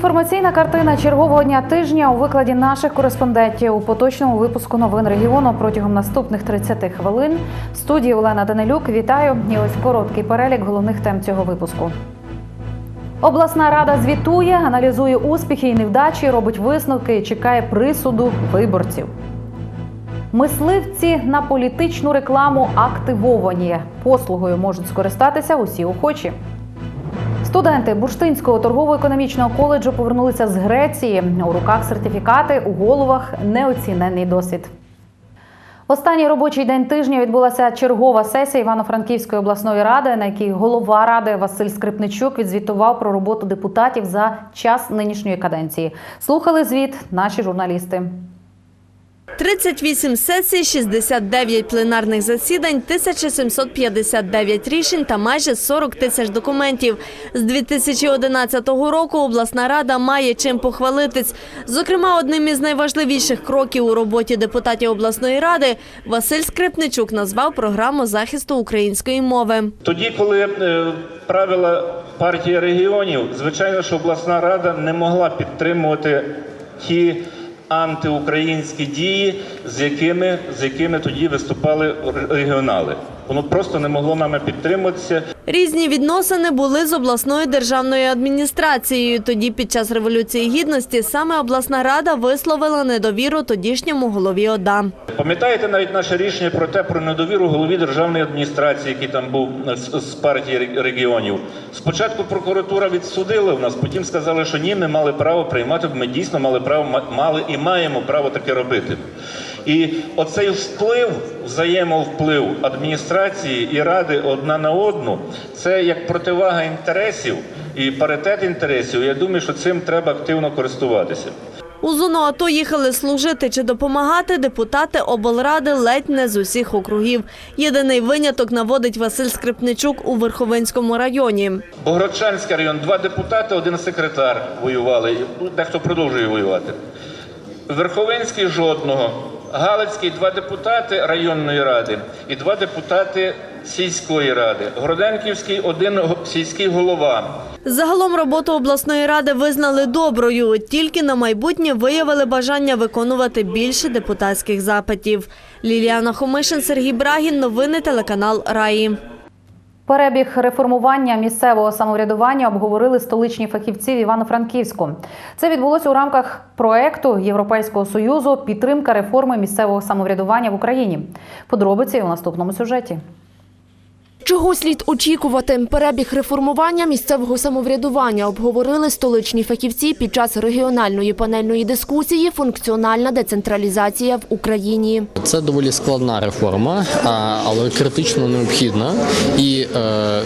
Інформаційна картина чергового дня тижня у викладі наших кореспондентів у поточному випуску новин регіону протягом наступних 30 хвилин. В студії Олена Данилюк. Вітаю. І ось короткий перелік головних тем цього випуску. Обласна рада звітує, аналізує успіхи і невдачі, робить висновки і чекає присуду виборців. Мисливці на політичну рекламу активовані. Послугою можуть скористатися усі охочі. Студенти Бурштинського торгово-економічного коледжу повернулися з Греції. У руках сертифікати, у головах неоцінений досвід. Останній робочий день тижня відбулася чергова сесія Івано-Франківської обласної ради, на якій голова ради Василь Скрипничук відзвітував про роботу депутатів за час нинішньої каденції. Слухали звіт наші журналісти. 38 сесій, 69 пленарних засідань, 1759 рішень та майже 40 тисяч документів. З 2011 року обласна рада має чим похвалитись. Зокрема, одним із найважливіших кроків у роботі депутатів обласної ради Василь Скрипничук назвав програму захисту української мови. Тоді, коли е, правила партія регіонів, звичайно, що обласна рада не могла підтримувати ті антиукраїнські дії, з якими, з якими тоді виступали регіонали. Воно просто не могло нами підтримуватися. Різні відносини були з обласною державною адміністрацією. Тоді, під час революції гідності, саме обласна рада висловила недовіру тодішньому голові ОДА. Пам'ятаєте навіть наше рішення про те про недовіру голові державної адміністрації, який там був е, з, партії регіонів. Спочатку прокуратура відсудила в нас, потім сказали, що ні, ми мали право приймати. Ми дійсно мали право ма- мали і маємо право таке робити. І оцей вплив, взаємовплив адміністрації і ради одна на одну, це як противага інтересів і паритет інтересів. Я думаю, що цим треба активно користуватися. У зону АТО їхали служити чи допомагати депутати облради ледь не з усіх округів. Єдиний виняток наводить Василь Скрипничук у Верховинському районі. Богородчанський район, два депутати, один секретар воювали. Дехто продовжує воювати. Верховинський жодного. Галицький два депутати районної ради і два депутати сільської ради. Гроденківський один сільський голова. Загалом роботу обласної ради визнали доброю, тільки на майбутнє виявили бажання виконувати більше депутатських запитів. Ліліана Хомишин, Сергій Брагін. Новини телеканал Раї. Перебіг реформування місцевого самоврядування обговорили столичні фахівці в Івано-Франківську. Це відбулося у рамках проекту Європейського союзу підтримка реформи місцевого самоврядування в Україні. Подробиці у наступному сюжеті. Чого слід очікувати? Перебіг реформування місцевого самоврядування обговорили столичні фахівці під час регіональної панельної дискусії «Функціональна децентралізація в Україні». Це доволі складна реформа, але критично необхідна. І е,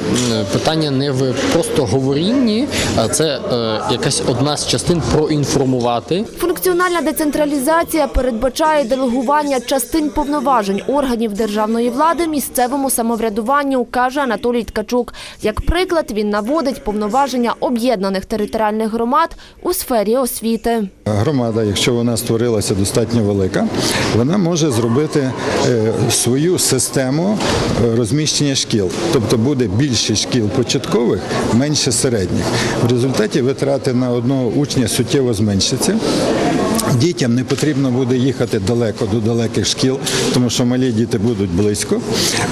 питання не в просто говорінні, а це е, якась одна з частин проінформувати Функціональна децентралізація передбачає делегування частин повноважень органів державної влади місцевому самоврядуванню, каже Анатолій Ткачук. Як приклад, він наводить повноваження об'єднаних територіальних громад у сфері освіти. Громада, якщо вона створилася достатньо велика, вона може зробити е, свою систему е, розміщення шкіл. Тобто буде більше шкіл початкових, менше середніх. В результаті витрати на одного учня суттєво зменшаться. Дітям не потрібно буде їхати далеко до далеких шкіл, тому що малі діти будуть близько.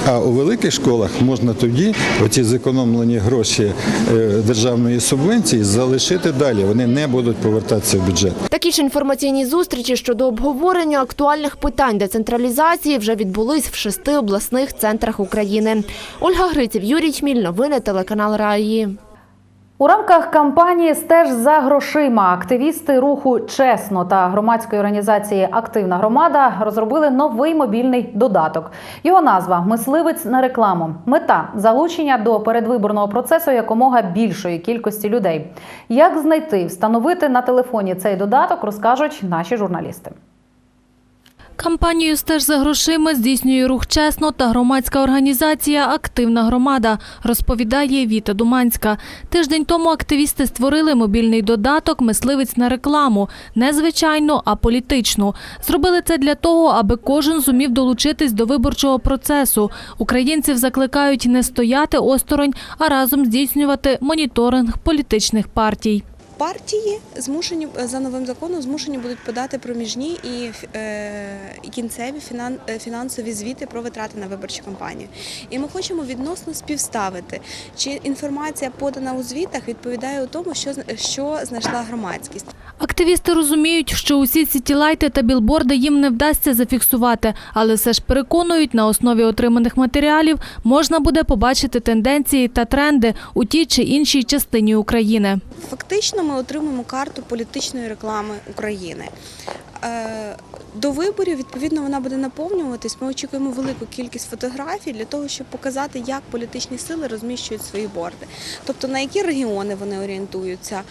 А у великих школах можна тоді оці зекономлені гроші е, державної субвенції залишити далі. Вони не будуть повертатися в бюджет. Такі ж інформаційні зустрічі щодо обговорення актуальних питань децентралізації вже відбулись в шести обласних центрах України. Ольга Гриців, Юрій Чміль, новини телеканал Раї. У рамках кампанії Стеж за грошима активісти руху чесно та громадської організації Активна громада розробили новий мобільний додаток. Його назва Мисливець на рекламу. Мета залучення до передвиборного процесу якомога більшої кількості людей. Як знайти, встановити на телефоні цей додаток, розкажуть наші журналісти. Кампанію «Стеж за грошима» здійснює рух чесно та громадська організація «Активна громада», розповідає Віта Думанська. Тиждень тому активісти створили мобільний додаток «Мисливець на рекламу». Не звичайну, а політичну. Зробили це для того, аби кожен зумів долучитись до виборчого процесу. Українців закликають не стояти осторонь, а разом здійснювати моніторинг політичних партій. Партії змушені за новим законом змушені будуть подати проміжні і е, кінцеві е, фінансові звіти про витрати на виборчу кампанію. І ми хочемо відносно співставити, чи інформація подана у звітах відповідає у тому, що що знайшла громадськість. Активісти розуміють, що усі ці тілайти та білборди їм не вдасться зафіксувати, але все ж переконують, на основі отриманих матеріалів можна буде побачити тенденції та тренди у тій чи іншій частині України. Фактично, ми отримуємо карту політичної реклами України. Е, До виборів відповідно вона буде наповнюватись. Ми очікуємо велику кількість фотографій для того, щоб показати, як політичні сили розміщують свої борди. Тобто на які регіони вони орієнтуються,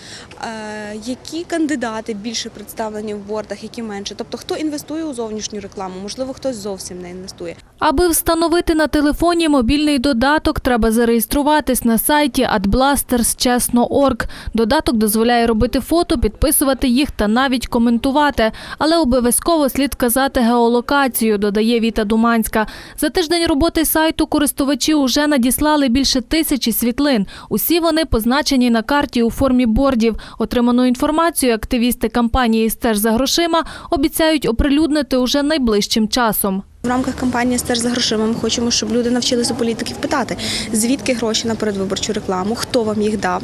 е, які кандидати більше представлені в бордах, які менше. Тобто, хто інвестує у зовнішню рекламу, можливо, хтось зовсім не інвестує. Аби встановити на телефоні мобільний додаток, треба зареєструватись на сайті adblasters.chesno.org. Додаток дозволяє робити фото, підписувати їх та навіть коментувати. Але обов'язково слід казати геолокацію, додає Віта Думанська. За тиждень роботи сайту користувачі уже надіслали більше тисячі світлин. Усі вони позначені на карті у формі бордів. Отриману інформацію активісти кампанії «Стеж за грошима обіцяють оприлюднити уже найближчим часом. В рамках кампанії «Стеж за грошима ми хочемо, щоб люди навчилися політиків питати, звідки гроші на передвиборчу рекламу, хто вам їх дав,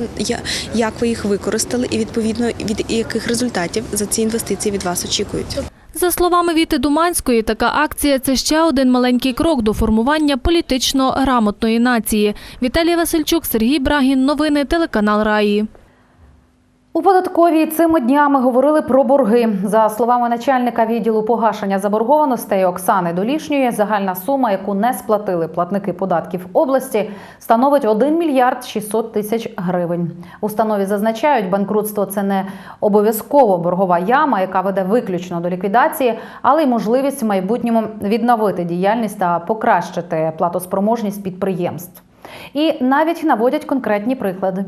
як ви їх використали, і відповідно від яких результатів за ці інвестиції від вас очікують. За словами Віти Думанської, така акція це ще один маленький крок до формування політично грамотної нації. Віталій Васильчук, Сергій Брагін. Новини телеканал Раї. У податковій цими днями говорили про борги. За словами начальника відділу погашення заборгованостей Оксани Долішньої, загальна сума, яку не сплатили платники податків області, становить 1 мільярд 600 тисяч гривень. Установі зазначають, банкрутство це не обов'язково боргова яма, яка веде виключно до ліквідації, але й можливість в майбутньому відновити діяльність та покращити платоспроможність підприємств. І навіть наводять конкретні приклади.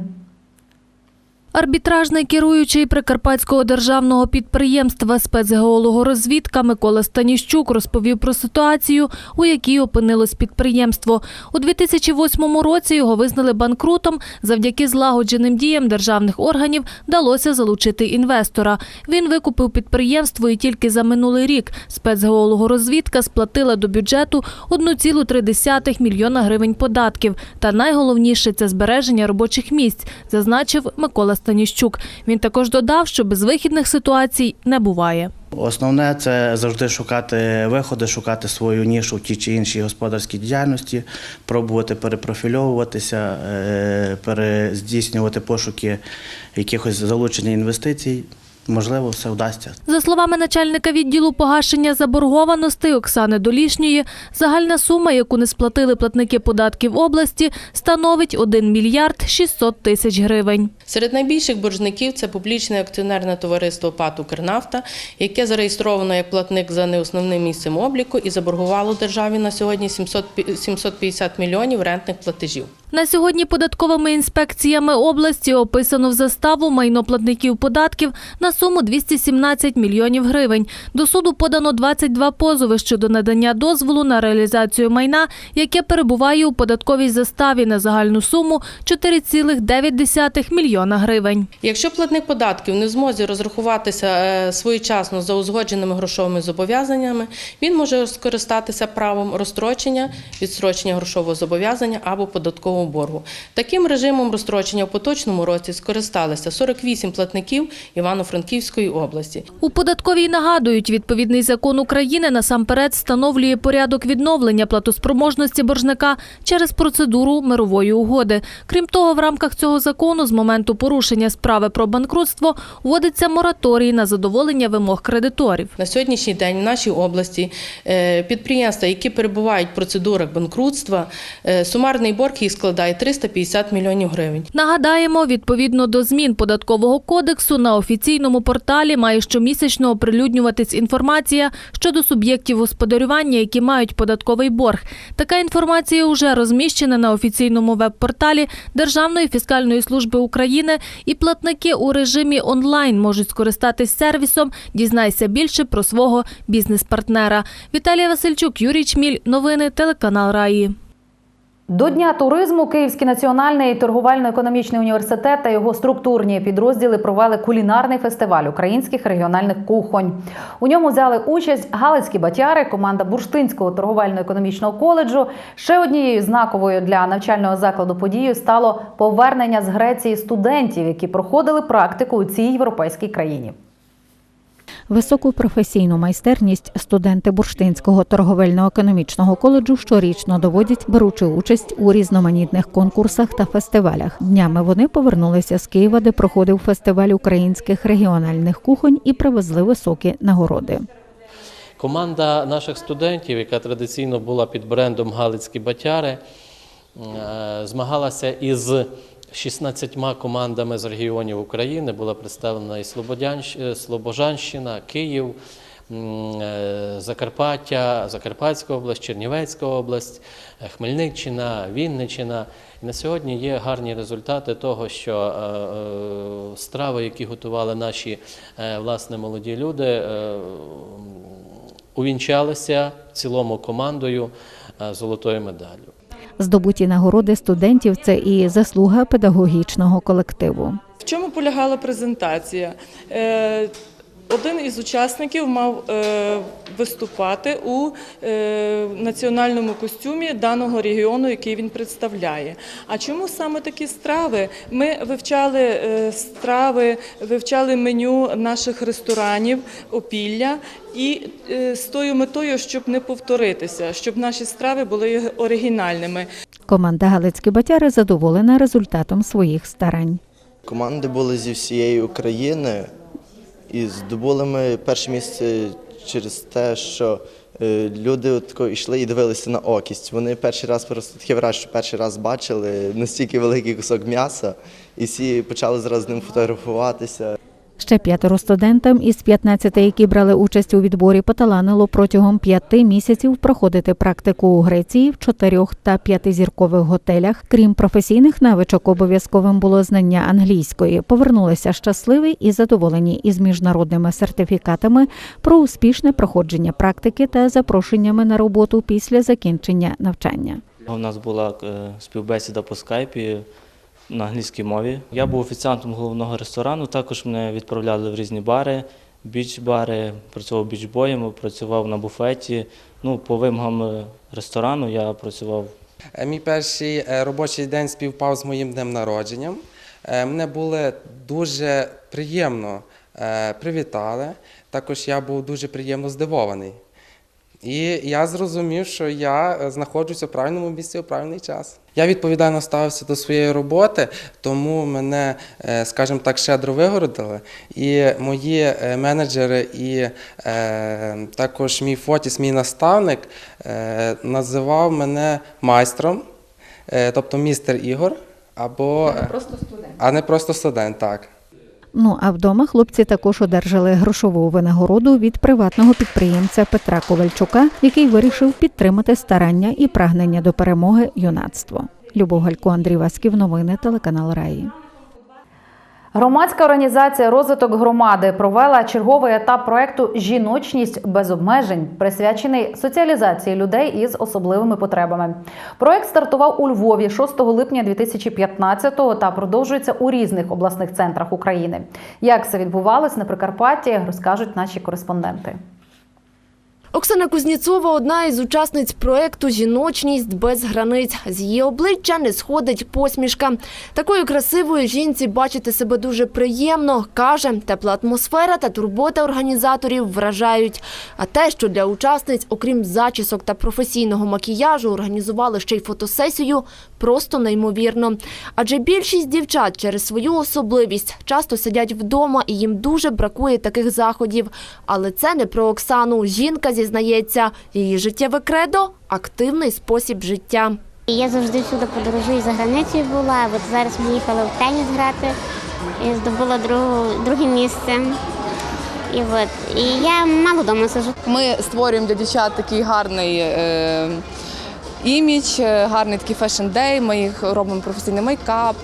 Арбітражний керуючий Прикарпатського державного підприємства спецгеологорозвідка Микола Станіщук розповів про ситуацію, у якій опинилось підприємство. У 2008 році його визнали банкрутом. Завдяки злагодженим діям державних органів вдалося залучити інвестора. Він викупив підприємство і тільки за минулий рік спецгеологорозвідка сплатила до бюджету 1,3 мільйона гривень податків. Та найголовніше це збереження робочих місць, зазначив Микола Станіщук. Він також додав, що безвихідних ситуацій не буває. Основне це завжди шукати виходи, шукати свою нішу в тій чи іншій господарській діяльності, пробувати перепрофільовуватися, е, перездійснювати пошуки якихось залучення інвестицій. Можливо, все вдасться. За словами начальника відділу погашення заборгованостей Оксани Долішньої, загальна сума, яку не сплатили платники податків області, становить 1 мільярд 600 тисяч гривень. Серед найбільших боржників це публічне акціонерне товариство ПАТ «Укрнафта», яке зареєстровано як платник за неосновним місцем обліку і заборгувало державі на сьогодні 700 пі- 750 мільйонів рентних платежів. На сьогодні податковими інспекціями області описано в заставу майно платників податків на суму 217 мільйонів гривень. До суду подано 22 позови щодо надання дозволу на реалізацію майна, яке перебуває у податковій заставі на загальну суму 4,9 мільйона гривень. Якщо платник податків не в змозі розрахуватися е, своєчасно за узгодженими грошовими зобов'язаннями, він може скористатися правом розстрочення, відстрочення грошового зобов'язання або податкового боргу. Таким режимом розстрочення в поточному році скористалися 48 платників Івано-Франківської області. У податковій нагадують, відповідний закон України насамперед встановлює порядок відновлення платоспроможності боржника через процедуру мирової угоди. Крім того, в рамках цього закону з моменту порушення справи про банкрутство вводиться мораторій на задоволення вимог кредиторів. На сьогоднішній день в нашій області е, підприємства, які перебувають в процедурах банкрутства, е, сумарний борг їх складає 350 мільйонів гривень. Нагадаємо, відповідно до змін податкового кодексу на офіційному порталі має щомісячно оприлюднюватись інформація щодо суб'єктів господарювання, які мають податковий борг. Така інформація вже розміщена на офіційному веб-порталі Державної фіскальної служби України, і платники у режимі онлайн можуть скористатись сервісом. Дізнайся більше про свого бізнес-партнера. Віталія Васильчук, Юрій Чміль. Новини телеканал Раї. До Дня туризму Київський національний торговельно-економічний університет та його структурні підрозділи провели кулінарний фестиваль українських регіональних кухонь. У ньому взяли участь галицькі батяри, команда Бурштинського торговельно-економічного коледжу. Ще однією знаковою для навчального закладу подією стало повернення з Греції студентів, які проходили практику у цій європейській країні. Високу професійну майстерність студенти Бурштинського торговельно-економічного коледжу щорічно доводять, беручи участь у різноманітних конкурсах та фестивалях. Днями вони повернулися з Києва, де проходив фестиваль українських регіональних кухонь і привезли високі нагороди. Команда наших студентів, яка традиційно була під брендом Галицькі батяри, е, змагалася із 16 командами з регіонів України. Була представлена і е, Слобожанщина, Київ, е, Закарпаття, Закарпатська область, Чернівецька область, е, Хмельниччина, Вінниччина. На сьогодні є гарні результати того, що страви, які готували наші власне молоді люди, увінчалися в цілому командою золотою медаллю. Здобуті нагороди студентів це і заслуга педагогічного колективу. В чому полягала презентація? Один із учасників мав е, виступати у е, національному костюмі даного регіону, який він представляє. А чому саме такі страви? Ми вивчали е, страви, вивчали меню наших ресторанів, опілля, і з тою метою, щоб не повторитися, щоб наші страви були оригінальними. Команда Галицькі батяри задоволена результатом своїх старань. Команди були зі всієї України і здобули ми перше місце через те, що е, люди йшли і дивилися на окість. Вони перший раз просто таке враження, що перший раз бачили настільки великий кусок м'яса, і всі почали зразу з ним фотографуватися. Ще п'ятеро студентам із 15, які брали участь у відборі, поталанило протягом п'яти місяців проходити практику у Греції в чотирьох та п'ятизіркових готелях. Крім професійних навичок, обов'язковим було знання англійської. Повернулися щасливі і задоволені із міжнародними сертифікатами про успішне проходження практики та запрошеннями на роботу після закінчення навчання. У нас була е, співбесіда по скайпі на англійській мові. Я був офіціантом головного ресторану. Також мене відправляли в різні бари, біч-бари, працював біч-боєм, працював на буфеті. Ну, по вимогам е, ресторану я працював Е, Мій перший е, робочий день співпав з моїм днем народженням. Е, Мене були дуже приємно привітали. Також я був дуже приємно здивований. І я зрозумів, що я е, знаходжуся в правильному місці у правильний час. Я відповідально ставився до своєї роботи, тому мене, е, скажімо так, щедро вигородили. І мої е, менеджери, і також мій Фотіс, мій наставник, називав мене майстром, тобто містер Ігор, або Просто студент. а не просто студент, так. Ну а вдома хлопці також одержали грошову винагороду від приватного підприємця Петра Ковальчука, який вирішив підтримати старання і прагнення до перемоги юнацтво. Любов Галько, Андрій Васьків, новини телеканал Раї. Громадська організація Розвиток громади провела черговий етап проекту Жіночність без обмежень, присвячений соціалізації людей із особливими потребами. Проект стартував у Львові 6 липня 2015-го та продовжується у різних обласних центрах України. Як це відбувалось на Прикарпатті, розкажуть наші кореспонденти. Оксана Кузніцова – одна із учасниць проекту «Жіночність без границь». З її обличчя не сходить посмішка. Такою красивою жінці бачити себе дуже приємно. Каже, тепла атмосфера та турбота організаторів вражають. А те, що для учасниць, окрім зачісок та професійного макіяжу, організували ще й фотосесію, просто неймовірно. Адже більшість дівчат через свою особливість часто сидять вдома і їм дуже бракує таких заходів. Але це не про Оксану. Жінка зізнається, її життєве кредо – активний спосіб життя. Я завжди всюди подорожую за границею була. От зараз ми їхали в теніс грати і здобула другу, друге місце. І от і я мало вдома сижу. Ми створюємо для дівчат такий гарний е, імідж, е, гарний такий фешн-дей. Ми їх робимо професійний мейкап,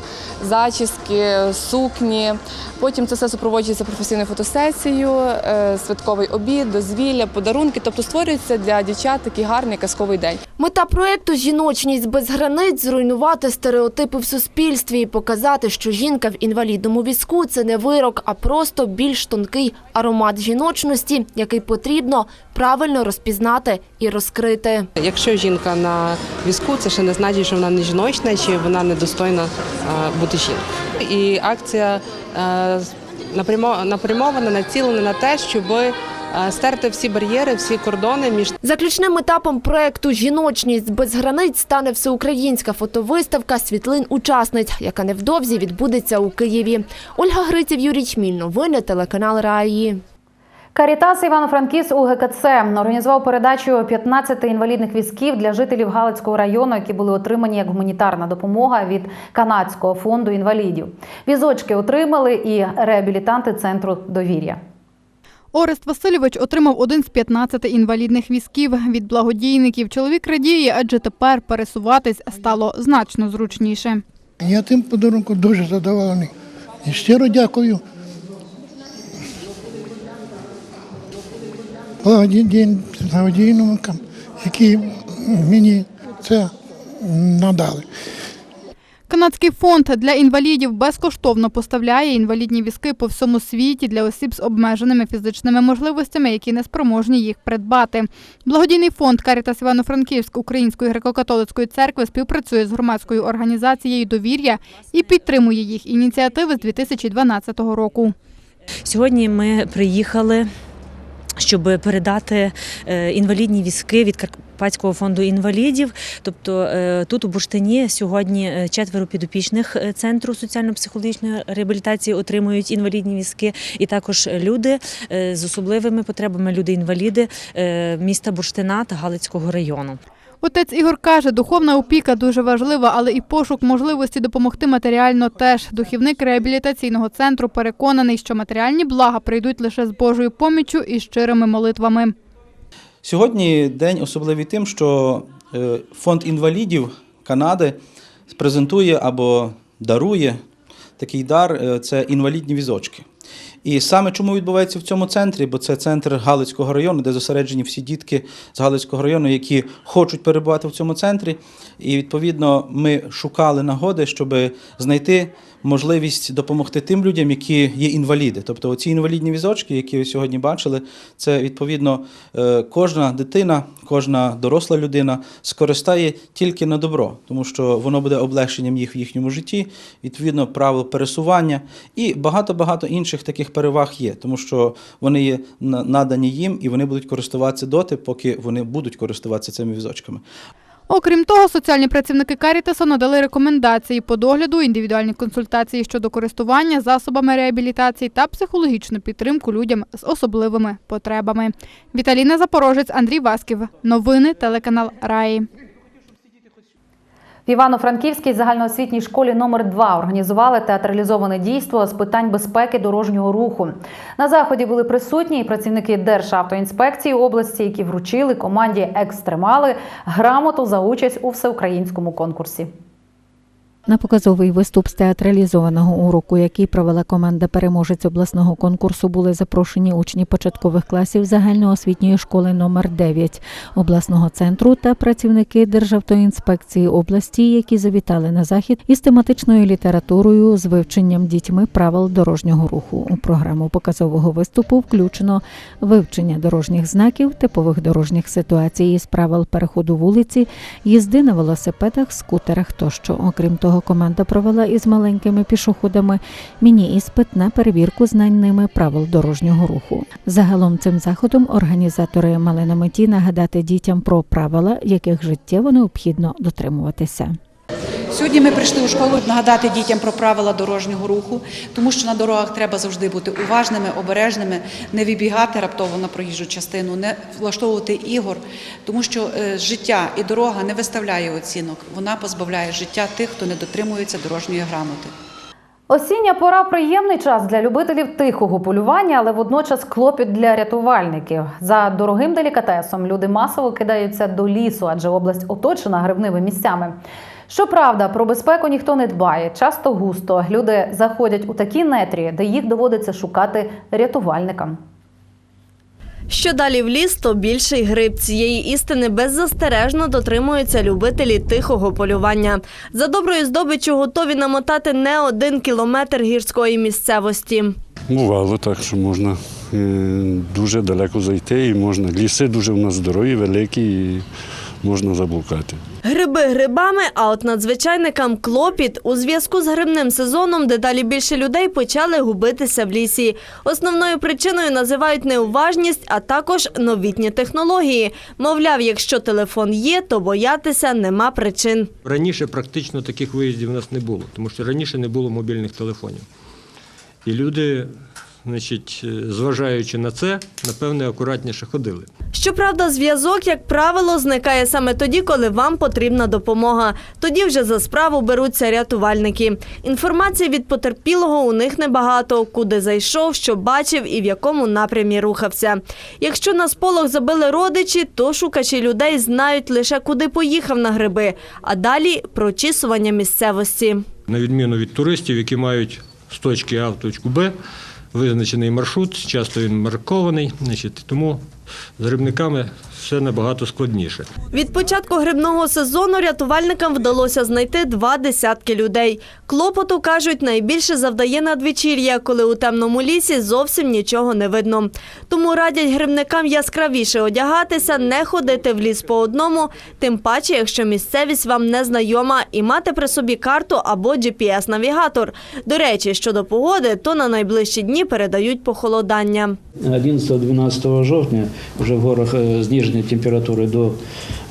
зачіски, сукні. Потім це все супроводжується професійною фотосесією, е, святковий обід, дозвілля, подарунки. Тобто створюється для дівчат такий гарний казковий день. Мета проєкту Жіночність без границь зруйнувати стереотипи в суспільстві і показати, що жінка в інвалідному візку це не вирок, а просто більш тонкий аромат жіночності, який потрібно правильно розпізнати і розкрити. Якщо жінка на візку, це ще не значить, що вона не жіночна чи вона недостойна е, бути жінкою. І акція е, напрямована, націлена на те, щоб стерти всі бар'єри, всі кордони між Заключним етапом проєкту Жіночність без границь стане всеукраїнська фотовиставка світлин учасниць, яка невдовзі відбудеться у Києві. Ольга Гриців, Юрій Чміль. Новини телеканал Раї. Карітас Івано-Франківськ УГКЦ організував передачу 15 інвалідних візків для жителів Галицького району, які були отримані як гуманітарна допомога від канадського фонду інвалідів. Візочки отримали і реабілітанти центру довір'я. Орест Васильович отримав один з 15 інвалідних візків від благодійників. Чоловік радіє, адже тепер пересуватись стало значно зручніше. Я тим подарунком дуже задоволений. І щиро дякую благодійникам, які мені це надали. Канадський фонд для інвалідів безкоштовно поставляє інвалідні візки по всьому світі для осіб з обмеженими фізичними можливостями, які не спроможні їх придбати. Благодійний фонд Карітас Івано-Франківськ Української греко-католицької церкви співпрацює з громадською організацією Довір'я і підтримує їх ініціативи з 2012 року. Сьогодні ми приїхали. Щоб передати е, інвалідні візки від Карпатського фонду інвалідів, тобто е, тут у Бурштині сьогодні е, четверо підопічних центру соціально-психологічної реабілітації отримують інвалідні візки, і також люди з особливими потребами, люди-інваліди міста Бурштина та Галицького району. Отець Ігор каже, духовна опіка дуже важлива, але і пошук можливості допомогти матеріально теж. Духівник реабілітаційного центру переконаний, що матеріальні блага прийдуть лише з Божою поміччю і щирими молитвами. Сьогодні день особливий тим, що е, фонд інвалідів Канади презентує або дарує такий дар е, це інвалідні візочки. І саме чому відбувається в цьому центрі, бо це центр Галицького району, де зосереджені всі дітки з Галицького району, які хочуть перебувати в цьому центрі. І відповідно ми шукали нагоди, щоб знайти можливість допомогти тим людям, які є інваліди. Тобто оці інвалідні візочки, які ви сьогодні бачили, це відповідно е, кожна дитина, кожна доросла людина скористає тільки на добро, тому що воно буде облегшенням їх в їхньому житті, відповідно, правил пересування і багато-багато інших таких переваг є, тому що вони є на- надані їм і вони будуть користуватися доти, поки вони будуть користуватися цими візочками. Окрім того, соціальні працівники Карітаса надали рекомендації по догляду, індивідуальні консультації щодо користування засобами реабілітації та психологічну підтримку людям з особливими потребами. Віталіна Запорожець, Андрій Васків. Новини телеканал Раї. В Івано-Франківській загальноосвітній школі номер 2 організували театралізоване дійство з питань безпеки дорожнього руху. На заході були присутні і працівники Державтоінспекції області, які вручили команді екстремали грамоту за участь у всеукраїнському конкурсі. На показовий виступ з театралізованого уроку, який провела команда переможець обласного конкурсу, були запрошені учні початкових класів загальноосвітньої школи номер 9 обласного центру та працівники Державтоінспекції області, які завітали на захід із тематичною літературою з вивченням дітьми правил дорожнього руху. У програму показового виступу включено вивчення дорожніх знаків, типових дорожніх ситуацій із правил переходу вулиці, їзди на велосипедах, скутерах тощо. Окрім того, команда провела із маленькими пішоходами міні-іспит на перевірку знань ними правил дорожнього руху. Загалом цим заходом організатори мали на меті нагадати дітям про правила, яких життєво необхідно дотримуватися. Сьогодні ми прийшли у школу нагадати дітям про правила дорожнього руху, тому що на дорогах треба завжди бути уважними, обережними, не вибігати раптово на проїжджу частину, не влаштовувати ігор, тому що е, життя і дорога не виставляє оцінок. Вона позбавляє життя тих, хто не дотримується дорожньої грамоти. Осіння пора приємний час для любителів тихого полювання, але водночас клопіт для рятувальників. За дорогим делікатесом люди масово кидаються до лісу, адже область оточена грибними місцями. Щоправда, про безпеку ніхто не дбає. Часто густо люди заходять у такі нетрі, де їх доводиться шукати рятувальникам. Що далі в ліс, то більший гриб. Цієї істини беззастережно дотримуються любителі тихого полювання. За доброю здобиччю готові намотати не один кілометр гірської місцевості. Бувало так, що можна е, дуже далеко зайти і можна. Ліси дуже в нас здорові, великі і можна заблукати. Гриби грибами, а от надзвичайникам клопіт. У зв'язку з грибним сезоном дедалі більше людей почали губитися в лісі. Основною причиною називають неуважність, а також новітні технології. Мовляв, якщо телефон є, то боятися нема причин. Раніше практично таких виїздів у нас не було, тому що раніше не було мобільних телефонів. І люди, значить, е, зважаючи на це, напевне, акуратніше ходили. Щоправда, зв'язок, як правило, зникає саме тоді, коли вам потрібна допомога. Тоді вже за справу беруться рятувальники. Інформації від потерпілого у них небагато, куди зайшов, що бачив і в якому напрямі рухався. Якщо на сполох забили родичі, то шукачі людей знають лише куди поїхав на гриби, а далі прочісування місцевості. На відміну від туристів, які мають з точки А в точку Б визначений маршрут, часто він маркований, значить, тому з грибниками все набагато складніше. Від початку грибного сезону рятувальникам вдалося знайти два десятки людей. Клопоту, кажуть, найбільше завдає надвечір'я, коли у темному лісі зовсім нічого не видно. Тому радять грибникам яскравіше одягатися, не ходити в ліс по одному, тим паче, якщо місцевість вам не знайома, і мати при собі карту або GPS-навігатор. До речі, щодо погоди, то на найближчі дні передають похолодання. 11-12 жовтня вже в горах е, зниження температури до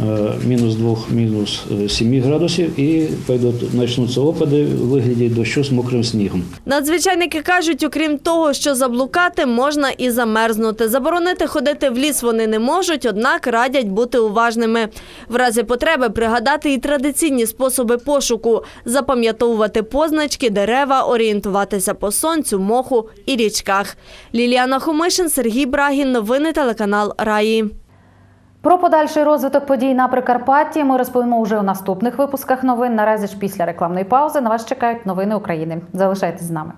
е, мінус 2, мінус е, 7 градусів і пойдуть, почнуться опади у вигляді дощу з мокрим снігом. Надзвичайники кажуть, окрім того, що заблукати, можна і замерзнути. Заборонити ходити в ліс вони не можуть, однак радять бути уважними. В разі потреби пригадати і традиційні способи пошуку, запам'ятовувати позначки, дерева, орієнтуватися по сонцю, моху і річках. Ліліана Хомишин, Сергій Брагін. Новини телеканал Раї. Про подальший розвиток подій на Прикарпатті ми розповімо вже у наступних випусках новин. Наразі ж після рекламної паузи на вас чекають новини України. Залишайтесь з нами.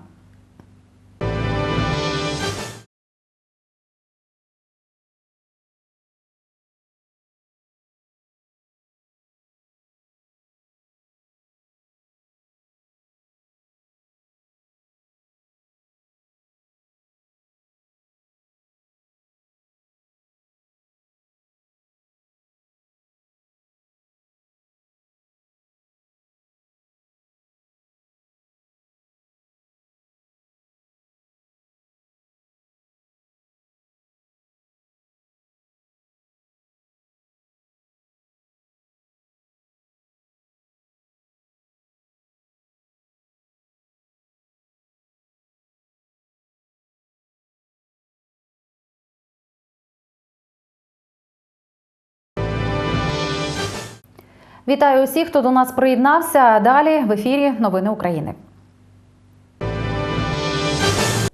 Вітаю усіх, хто до нас приєднався. Далі в ефірі новини України.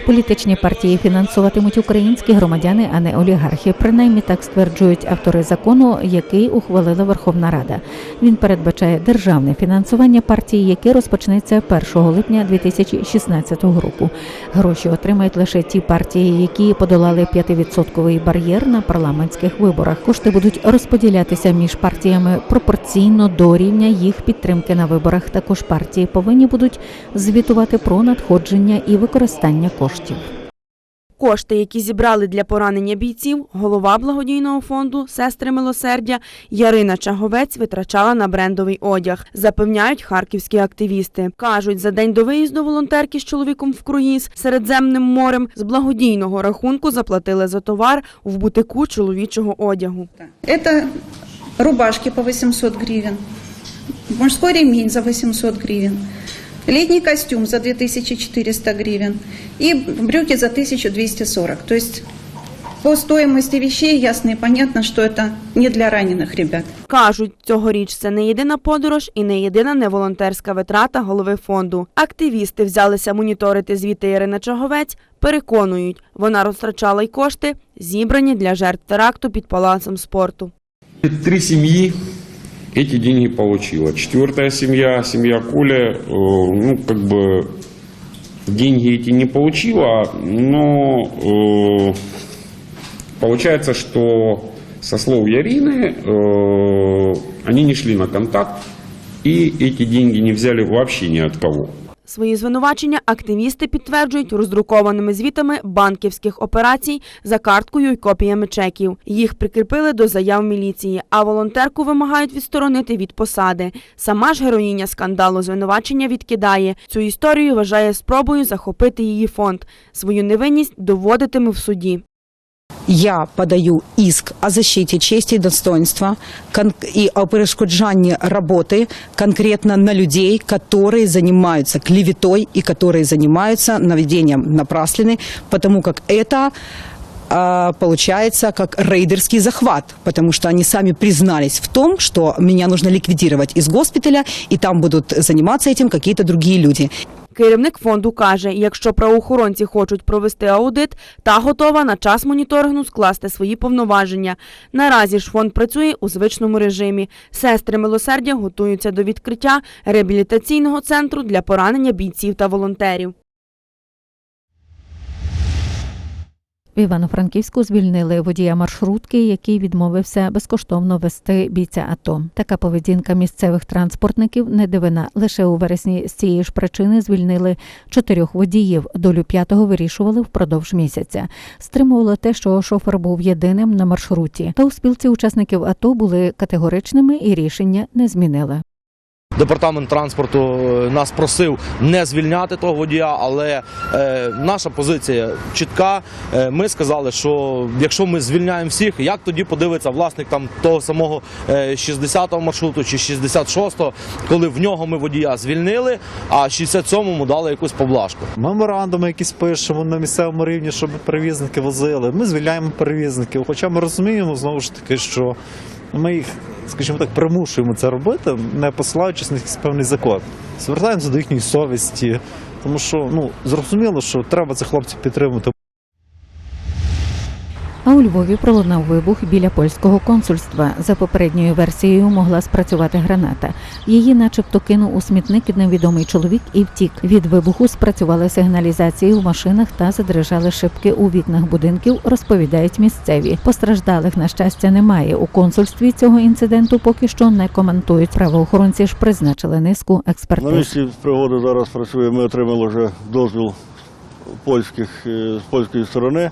Політичні партії фінансуватимуть українські громадяни, а не олігархи. Принаймні так стверджують автори закону, який ухвалила Верховна Рада. Він передбачає державне фінансування партії, яке розпочнеться 1 липня 2016 року. Гроші отримають лише ті партії, які подолали 5-відсотковий бар'єр на парламентських виборах. Кошти будуть розподілятися між партіями пропорційно до рівня їх підтримки на виборах. Також партії повинні будуть звітувати про надходження і використання коштів. Кошти, які зібрали для поранення бійців, голова благодійного фонду Сестри милосердя Ярина Чаговець витрачала на брендовий одяг. Запевняють харківські активісти. кажуть, за день до виїзду волонтерки з чоловіком в круїз Середземним морем з благодійного рахунку заплатили за товар в бутику чоловічого одягу. Это рубашки по 800 гривен, мужской ремень за 800 гривен, летний костюм за 2400 гривен и брюки за 1240. То есть По стоимости вещей ясно и понятно, что это не для раненых ребят. Кажуть, цьогоріч це не єдина подорож і не єдина неволонтерська витрата голови фонду. Активісти взялися моніторити звіти Ірини Чаговець. Переконують, вона розтрачала й кошти, зібрані для жертв теракту під палацом спорту. Три семьи эти деньги получила. Четвертая семья, семья Коля, э, ну, как бы деньги эти не получила, но э, получается, что со слов Ярины э, они не шли на контакт и эти деньги не взяли вообще ни от кого. Свої звинувачення активісти підтверджують роздрукованими звітами банківських операцій за карткою й копіями чеків. Їх прикріпили до заяв міліції, а волонтерку вимагають відсторонити від посади. Сама ж героїня скандалу звинувачення відкидає. Цю історію вважає спробою захопити її фонд. Свою невинність доводитиме в суді Я подаю иск о защите чести и достоинства кон- и о перешкоджании работы конкретно на людей, которые занимаются клеветой и которые занимаются наведением напраслины, потому как это а, получается как рейдерский захват, потому что они сами признались в том, что меня нужно ликвидировать из госпиталя, и там будут заниматься этим какие-то другие люди. Керівник фонду каже, якщо правоохоронці хочуть провести аудит, та готова на час моніторингу скласти свої повноваження. Наразі ж фонд працює у звичному режимі. Сестри милосердя готуються до відкриття реабілітаційного центру для поранення бійців та волонтерів. В Івано-Франківську звільнили водія маршрутки, який відмовився безкоштовно вести бійця АТО. Така поведінка місцевих транспортників не дивина. Лише у вересні з цієї ж причини звільнили чотирьох водіїв. Долю п'ятого вирішували впродовж місяця. Стримувало те, що шофер був єдиним на маршруті. Та у спілці учасників АТО були категоричними і рішення не змінили. Департамент транспорту е, нас просив не звільняти того водія, але е, наша позиція чітка. Е, ми сказали, що якщо ми звільняємо всіх, як тоді подивиться власник того самого е, 60-го маршруту чи 66-го, коли в нього ми водія звільнили, а 67-му дали якусь поблажку. Меморандуми якісь пишемо на місцевому рівні, щоб перевізники возили. Ми звільняємо перевізників. Хоча ми розуміємо знову ж таки, що ми їх, скажімо так, примушуємо це робити, не посилаючись на якийсь певний закон. Звертаємося до їхньої совісті, тому що ну зрозуміло, що треба цих хлопців підтримувати. А у Львові пролунав вибух біля польського консульства. За попередньою версією могла спрацювати граната. Її, начебто, кинув у смітник невідомий чоловік і втік. Від вибуху спрацювали сигналізації в машинах та задрижали шибки у вікнах будинків. Розповідають місцеві. Постраждалих на щастя немає. У консульстві цього інциденту поки що не коментують. Правоохоронці ж призначили низку На експертиз. місці пригоди зараз працює. Ми отримали вже дозвіл польських, е, з польської сторони,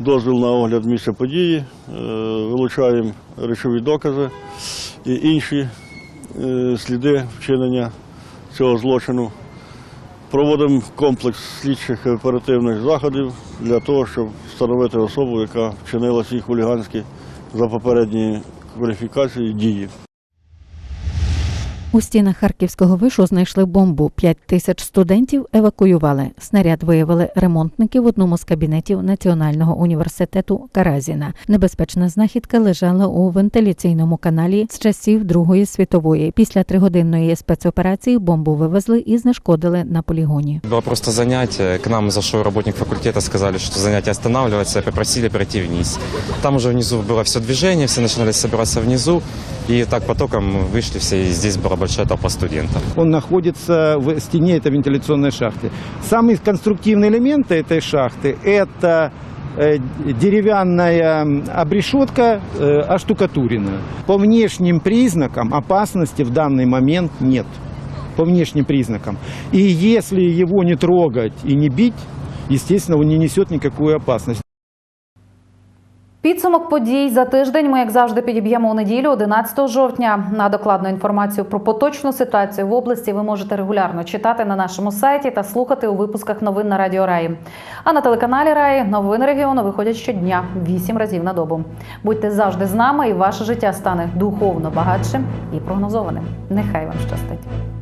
дозвіл на огляд місця події, е, вилучаємо речові докази і інші е, сліди вчинення цього злочину. Проводимо комплекс слідчих оперативних заходів для того, щоб встановити особу, яка вчинила ці хуліганські за попередні кваліфікації дії. У стінах харківського вишу знайшли бомбу. П'ять тисяч студентів евакуювали. Снаряд виявили ремонтники в одному з кабінетів Національного університету Каразіна. Небезпечна знахідка лежала у вентиляційному каналі з часів Другої світової. Після тригодинної спецоперації бомбу вивезли і знешкодили на полігоні. Было просто занятие. К нам зашел работник факультета, сказали, что занятие останавливается, попросили пройти вниз. Там уже внизу было все движение, все начинали собираться внизу. И так потоком вышли все, и здесь была большая толпа студентов. Он находится в стене этой вентиляционной шахты. Самые конструктивные элементы этой шахты – это э, деревянная обрешетка э, оштукатуренная. По внешним признакам опасности в данный момент нет. По внешним признакам. И если его не трогать и не бить, естественно, он не несет никакую опасность. Підсумок подій за тиждень ми, як завжди, підіб'ємо у неділю, 11 жовтня. На докладну інформацію про поточну ситуацію в області ви можете регулярно читати на нашому сайті та слухати у випусках новин на Радіо Раї. А на телеканалі Раї новини регіону виходять щодня 8 разів на добу. Будьте завжди з нами, і ваше життя стане духовно багатшим і прогнозованим. Нехай вам щастить.